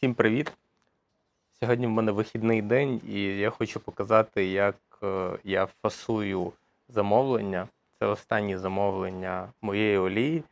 Всім привіт! Сьогодні в мене вихідний день, і я хочу показати, як е, я фасую замовлення. Це останні замовлення моєї олії,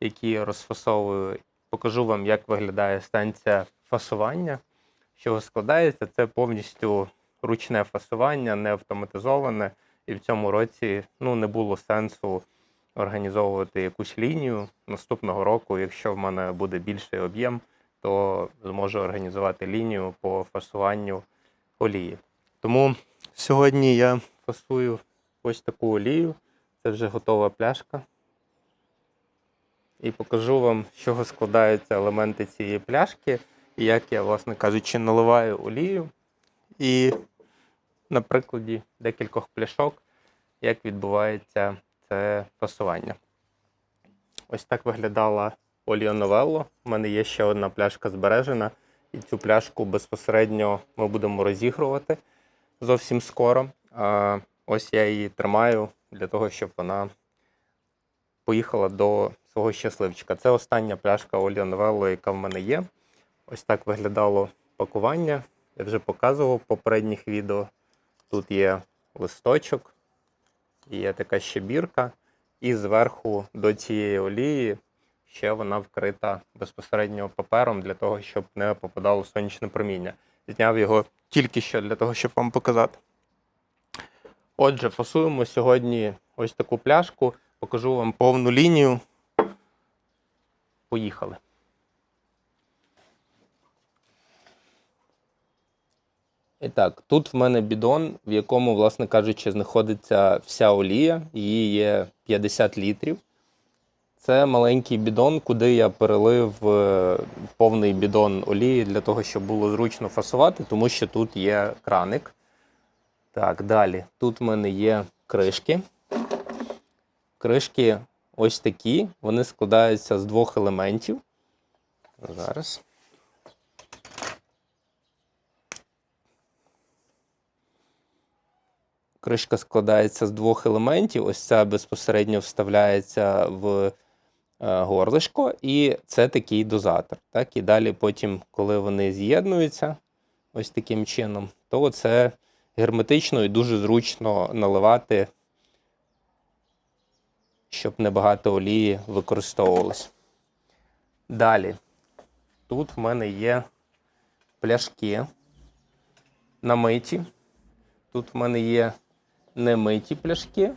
які я розфасовую. Покажу вам, як виглядає станція фасування. Чого складається? Це повністю ручне фасування, не автоматизоване. І в цьому році ну, не було сенсу організовувати якусь лінію. Наступного року, якщо в мене буде більший об'єм, то зможу організувати лінію по фасуванню олії. Тому сьогодні я фасую ось таку олію. Це вже готова пляшка. І покажу вам, з чого складаються елементи цієї пляшки, і як я, власне кажучи, наливаю олію. І на прикладі декількох пляшок, як відбувається це фасування. Ось так виглядала Оліо Новелло. У мене є ще одна пляшка збережена, і цю пляшку безпосередньо ми будемо розігрувати зовсім скоро. Ось я її тримаю для того, щоб вона поїхала до свого щасливчика. Це остання пляшка Оліо Новелло, яка в мене є. Ось так виглядало пакування. Я вже показував в попередніх відео. Тут є листочок, є така щебірка, і зверху до цієї олії ще вона вкрита безпосередньо папером для того, щоб не попадало сонячне проміння. Зняв його тільки що для того, щоб вам показати. Отже, фасуємо сьогодні ось таку пляшку, покажу вам повну лінію. Поїхали. І так, тут в мене бідон, в якому, власне кажучи, знаходиться вся олія, її є 50 літрів. Це маленький бідон, куди я перелив е, повний бідон олії для того, щоб було зручно фасувати, тому що тут є краник. Так, далі. Тут в мене є кришки. Кришки ось такі. Вони складаються з двох елементів. Зараз. Кришка складається з двох елементів. Ось ця безпосередньо вставляється в горлишко, і це такий дозатор. Так? І далі, потім, коли вони з'єднуються ось таким чином, то це герметично і дуже зручно наливати, щоб небагато олії використовувалось. Далі, тут в мене є пляшки намиті. Тут в мене є немиті пляшки,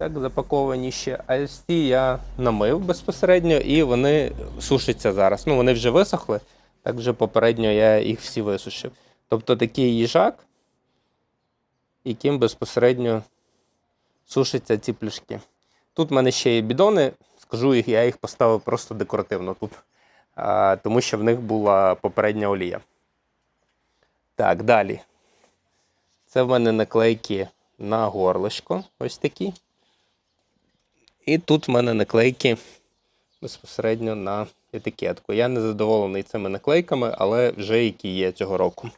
так, запаковані ще. А ці я намив безпосередньо і вони сушаться зараз. Ну, вони вже висохли, так вже попередньо я їх всі висушив. Тобто такий їжак, яким безпосередньо сушаться ці пляшки. Тут в мене ще є бідони, скажу їх, я їх поставив просто декоративно тут, а, тому що в них була попередня олія. Так, далі. Це в мене наклейки на горлишко, ось такі. І тут в мене наклейки безпосередньо на етикетку. Я не задоволений цими наклейками, але вже які є цього року.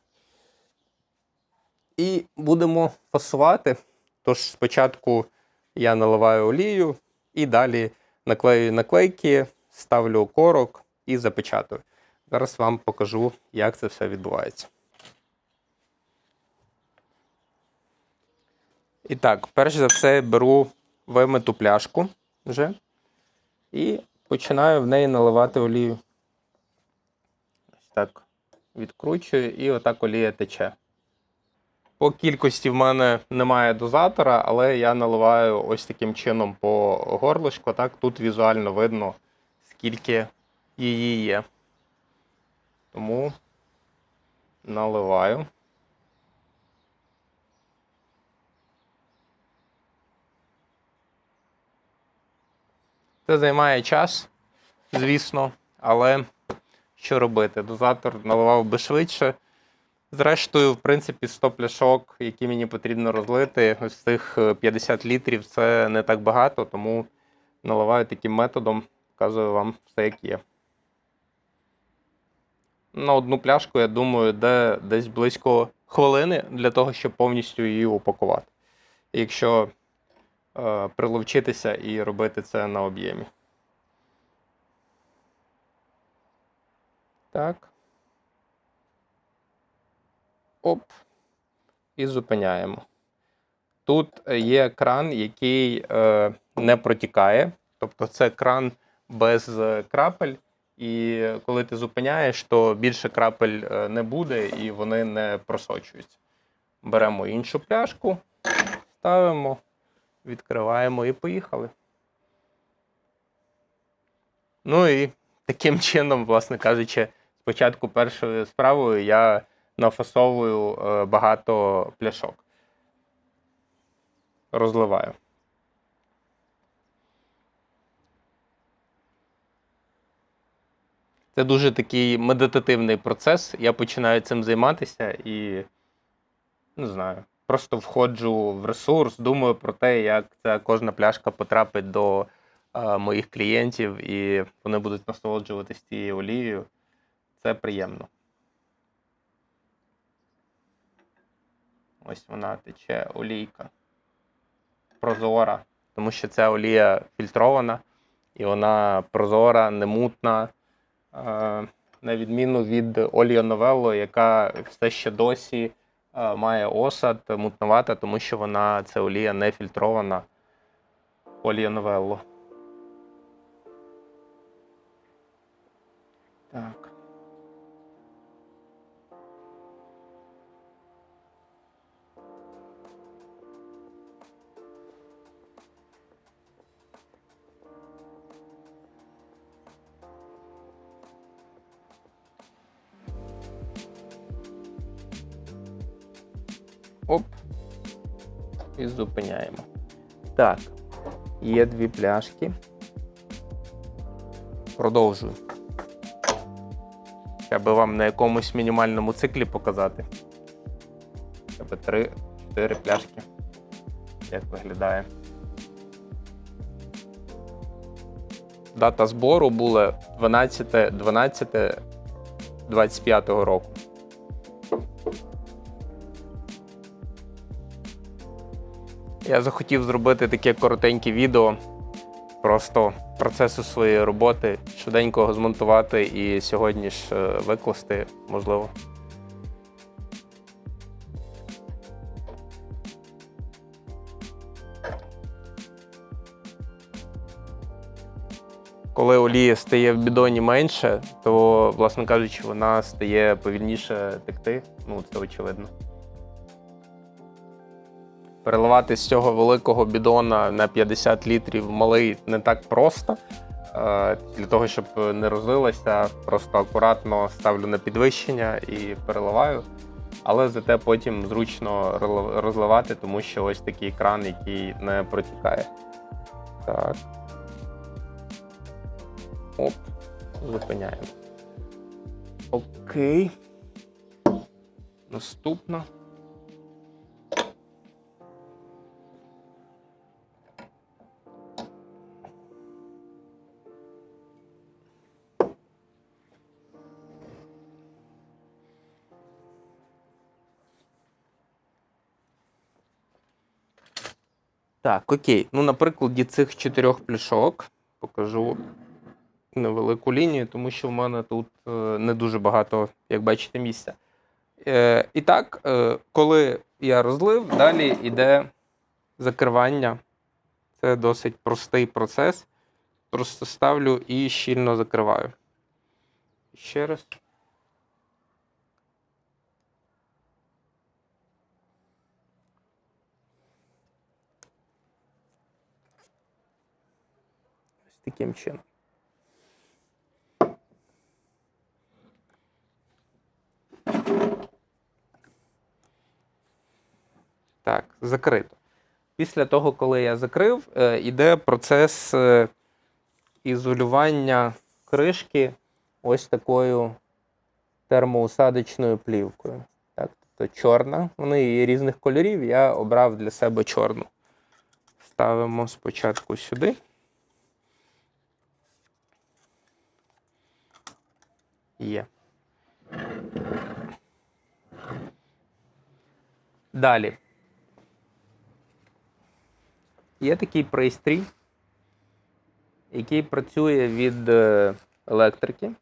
І будемо фасувати. Тож спочатку я наливаю олію і далі наклею наклейки, ставлю корок і запечатую. Зараз вам покажу, як це все відбувається. І так, перш за все беру вимиту пляшку вже і починаю в неї наливати олію. Ось так відкручую і отак олія тече. По кількості в мене немає дозатора, але я наливаю ось таким чином по горлишку. Так, тут візуально видно, скільки її є. Тому наливаю. Це займає час, звісно, але що робити? Дозатор наливав би швидше. Зрештою, в принципі, 100 пляшок, які мені потрібно розлити, ось цих 50 літрів це не так багато, тому наливаю таким методом, показую вам все, як є. На одну пляшку, я думаю, де десь близько хвилини для того, щоб повністю її упакувати. Якщо е, приловчитися і робити це на об'ємі. Так. Оп. І зупиняємо. Тут є кран, який е, не протікає. Тобто це кран без е, крапель. І коли ти зупиняєш, то більше крапель е, не буде і вони не просочуються. Беремо іншу пляшку, ставимо, відкриваємо і поїхали. Ну і таким чином, власне кажучи, спочатку першою справою я нафасовую е, багато пляшок. Розливаю. Це дуже такий медитативний процес. Я починаю цим займатися і не знаю. Просто входжу в ресурс, думаю про те, як ця кожна пляшка потрапить до е, моїх клієнтів, і вони будуть насолоджуватись цією олією. Це приємно. Ось вона тече олійка. Прозора, тому що ця олія фільтрована, і вона прозора, немутна. Е, на відміну від Оліо Новелло, яка все ще досі має осад, мутновата, тому що вона це олія не фільтрована. олія Новелло. Так. Оп. І зупиняємо. Так. Є дві пляшки. Продовжую. Аби вам на якомусь мінімальному циклі показати. Аби 3-4 пляшки. Як виглядає. Дата збору була 12 12 25 року. Я захотів зробити таке коротеньке відео просто процесу своєї роботи, швиденько змонтувати і сьогодні ж е, викласти, можливо. Коли олія стає в бідоні менше, то, власне кажучи, вона стає повільніше текти. Ну, це очевидно. Переливати з цього великого бідона на 50 літрів малий не так просто. Е, Для того, щоб не розлилося, просто акуратно ставлю на підвищення і переливаю. Але зате потім зручно розливати, тому що ось такий кран, який не протікає. Так. Оп, зупиняємо. Окей. Наступна. Так, окей. Ну, на прикладі цих чотирьох пляшок покажу невелику лінію, тому що в мене тут е, не дуже багато, як бачите, місця. Е, і так, е, коли я розлив, далі йде закривання. Це досить простий процес. Просто ставлю і щільно закриваю. Ще раз. Таким чином. Так, закрито. Після того, коли я закрив, е, іде процес е, ізолювання кришки ось такою термоусадочною плівкою. Так, тобто чорна. Вони є різних кольорів, я обрав для себе чорну. Ставимо спочатку сюди. Є. Далі. Є такий пристрій, який працює від е, електрики.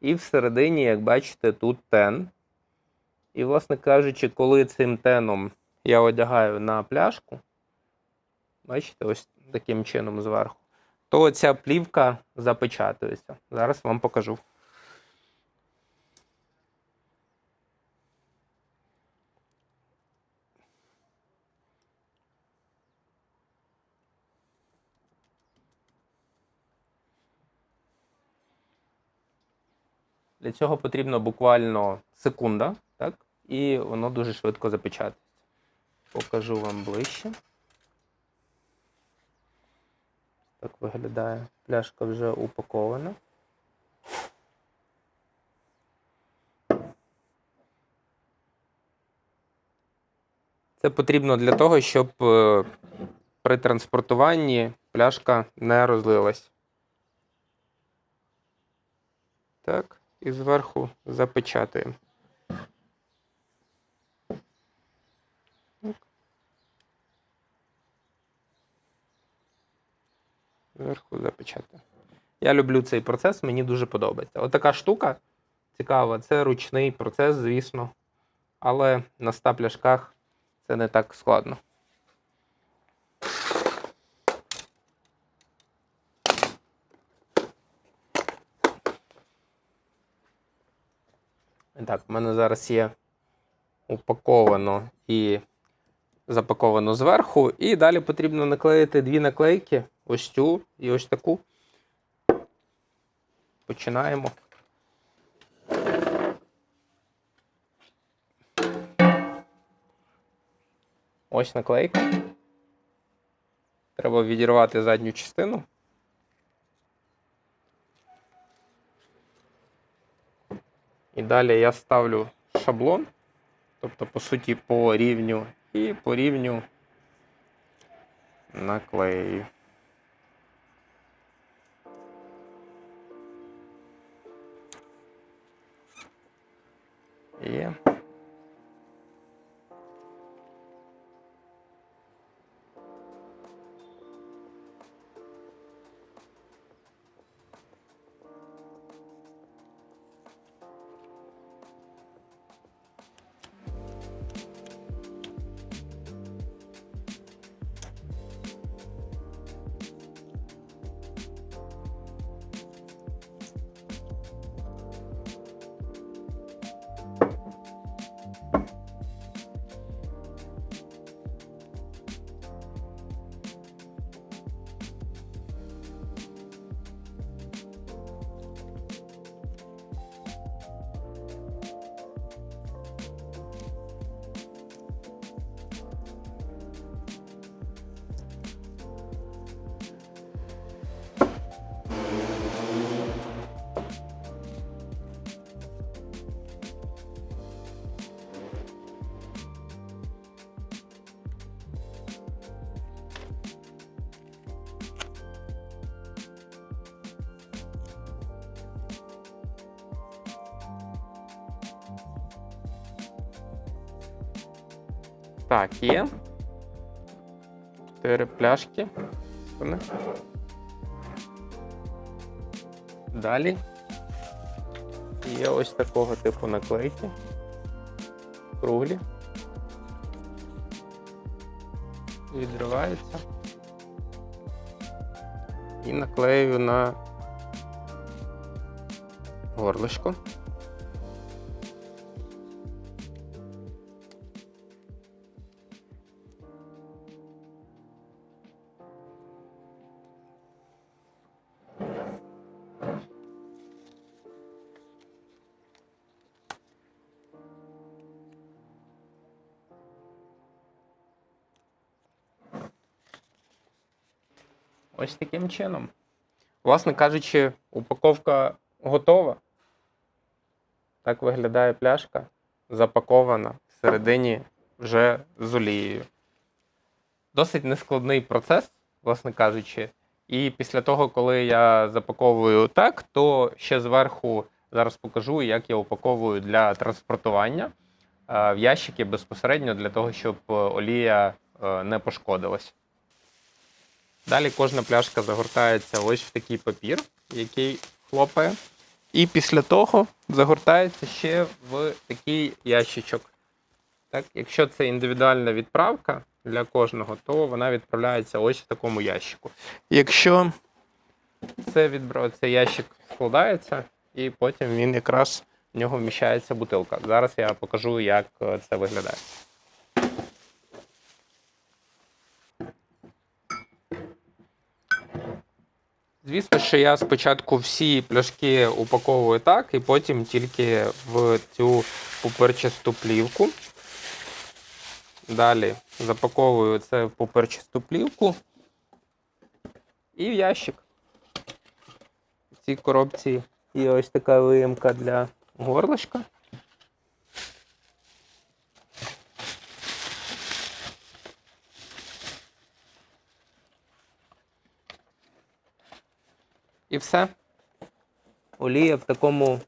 І всередині, як бачите, тут тен. І, власне кажучи, коли цим теном я одягаю на пляшку, бачите, ось таким чином зверху, то ця плівка запечатується. Зараз вам покажу. Для цього потрібно буквально секунда, так? І воно дуже швидко запечатається. Покажу вам ближче. Так виглядає. Пляшка вже упакована. Це потрібно для того, щоб е, при транспортуванні пляшка не розлилась. Так, і зверху запечатуємо. Так. Зверху запечатуємо. Я люблю цей процес, мені дуже подобається. Отака штука цікава, це ручний процес, звісно. Але на 100 пляшках це не так складно. Так, в мене зараз є упаковано і запаковано зверху. І далі потрібно наклеїти дві наклейки: ось цю і ось таку. Починаємо. Ось наклейка. Треба відірвати задню частину. І далі я ставлю шаблон, тобто, по суті, по рівню і по рівню наклею. Є. Так, є. Чотири пляшки. Далі. Є ось такого типу наклейки. Круглі. Відриваються. І наклею на горлишко. Ось таким чином. Власне кажучи, упаковка готова. Так виглядає пляшка, запакована всередині вже з олією. Досить нескладний процес, власне кажучи. І після того, коли я запаковую так, то ще зверху зараз покажу, як я упаковую для транспортування е, в ящики безпосередньо для того, щоб е, олія е, не пошкодилась. Далі кожна пляшка загортається ось в такий папір, який хлопає. І після того загортається ще в такий ящичок. Так, якщо це індивідуальна відправка для кожного, то вона відправляється ось в такому ящику. Якщо це відбра... цей ящик складається, і потім він якраз в нього вміщається бутилка. Зараз я покажу, як е, це виглядає. Звісно, що я спочатку всі пляшки упаковую так, і потім тільки в цю пуперчасту плівку. Далі запаковую це в пуперчасту плівку і в ящик. В цій коробці є ось така виємка для горлышка. І все. Олія в такому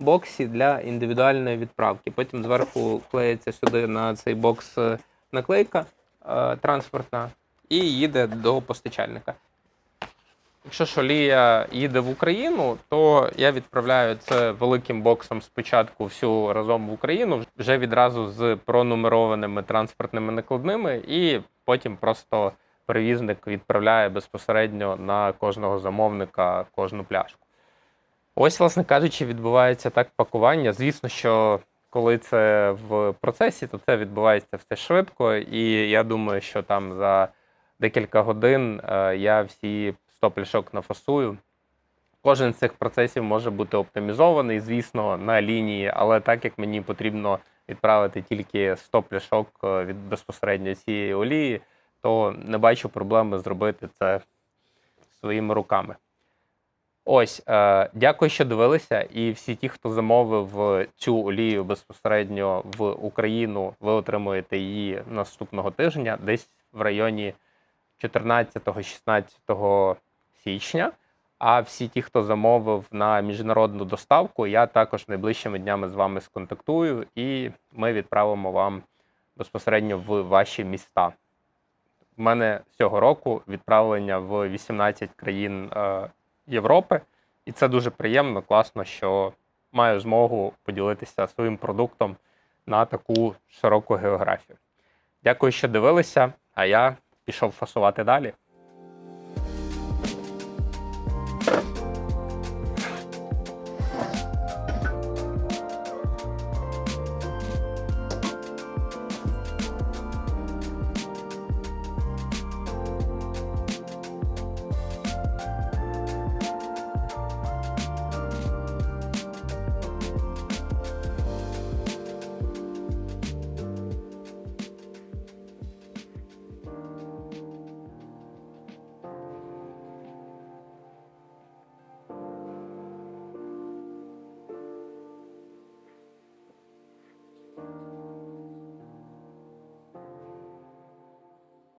боксі для індивідуальної відправки. Потім зверху клеїться сюди на цей бокс е, наклейка е, транспортна і їде до постачальника. Якщо ж олія їде в Україну, то я відправляю це великим боксом спочатку всю разом в Україну, вже відразу з пронумерованими транспортними накладними, і потім просто перевізник відправляє безпосередньо на кожного замовника кожну пляшку. Ось, власне кажучи, відбувається так пакування. Звісно, що коли це в процесі, то це відбувається все швидко, і я думаю, що там за декілька годин е, я всі 100 пляшок нафасую. Кожен з цих процесів може бути оптимізований, звісно, на лінії, але так як мені потрібно відправити тільки 100 пляшок е, від безпосередньо цієї олії, то не бачу проблеми зробити це своїми руками. Ось, е, дякую, що дивилися. І всі ті, хто замовив цю олію безпосередньо в Україну, ви отримуєте її наступного тижня, десь в районі 14-16 січня. А всі ті, хто замовив на міжнародну доставку, я також найближчими днями з вами сконтактую, і ми відправимо вам безпосередньо в ваші міста. У мене цього року відправлення в 18 країн е, Європи, і це дуже приємно, класно, що маю змогу поділитися своїм продуктом на таку широку географію. Дякую, що дивилися, а я пішов фасувати далі.